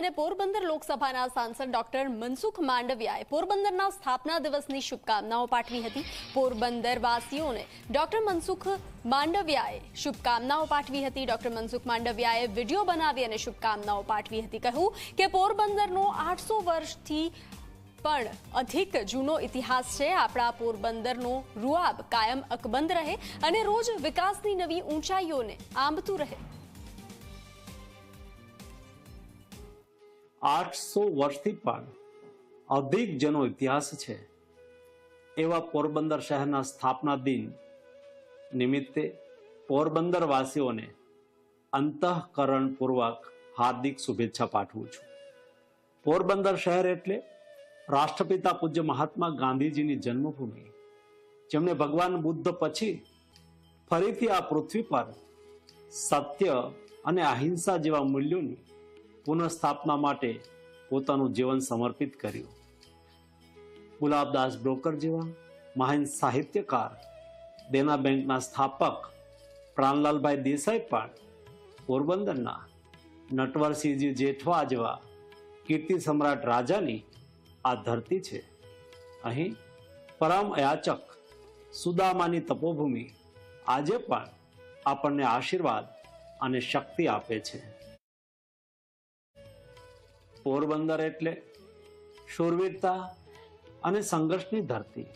અને પોરબંદર લોકસભાના સાંસદ ડોક્ટર મનસુખ માંડવિયાએ પોરબંદરના સ્થાપના દિવસની શુભકામનાઓ પાઠવી હતી. પોરબંદરવાસીઓને ડોક્ટર મનસુખ માંડવિયાએ શુભકામનાઓ પાઠવી હતી. ડોક્ટર મનસુખ માંડવિયાએ વીડિયો બનાવી અને શુભકામનાઓ પાઠવી હતી. કહ્યું કે પોરબંદરનો આઠસો વર્ષથી પણ અધિક જૂનો ઇતિહાસ છે. આપણા પોરબંદરનો રૂઆબ કાયમ અકબંધ રહે અને રોજ વિકાસની નવી ઊંચાઈઓને આંબતું રહે. આઠસો વર્ષથી પણ અધિક જેનો ઇતિહાસ છે. એવા પોરબંદર શહેરના સ્થાપના દિન નિમિત્તે પોરબંદરવાસીઓને અંતઃકરણપૂર્વક હાર્દિક શુભેચ્છા પાઠવું છું. પોરબંદર શહેર એટલે રાષ્ટ્રપિતા પૂજ્ય મહાત્મા ગાંધીજીની જન્મભૂમિ જેમણે ભગવાન બુદ્ધ પછી ફરીથી આ પૃથ્વી પર સત્ય અને અહિંસા જેવા મૂલ્યોની પુનઃસ્થાપના માટે પોતાનું જીવન સમર્પિત કર્યું. ગુલાબદાસ બ્રોકર જેવા મહાન સાહિત્યકાર, દેના બેંકના સ્થાપક, પ્રાણલાલભાઈ દેસાઈ પણ પોરબંદરના નટવરસિંહજી જેઠવા જેવા કીર્તિ સમ્રાટ રાજાની આ ધરતી છે. અહીં પરમ યાચક સુદામાની તપોભૂમિ આજે પણ આપણને આશીર્વાદ અને શક્તિ આપે છે. પોરબંદર એટલે શૂરવીરતા અને સંઘર્ષની ધરતી.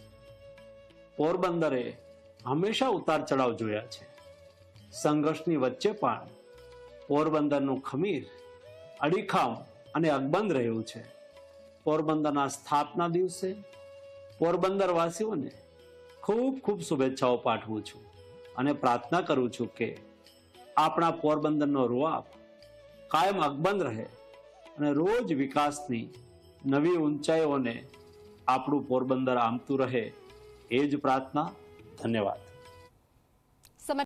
પોરબંદરે હંમેશા ઉતાર ચઢાવ જોયા છે. સંઘર્ષની વચ્ચે પણ પોરબંદરનું ખમીર, અડીખામ અને અકબંધ રહ્યું છે. પોરબંદરના સ્થાપના દિવસે પોરબંદરવાસીઓને ખૂબ ખૂબ શુભેચ્છાઓ પાઠવું છું અને પ્રાર્થના કરું છું કે આપણા પોરબંદરનો રૂઆબ કાયમ અકબંધ રહે. અને રોજ વિકાસની નવી ઊંચાઈઓને આપણું પોરબંદર આમતું રહે એ જ પ્રાર્થના. ધન્યવાદ.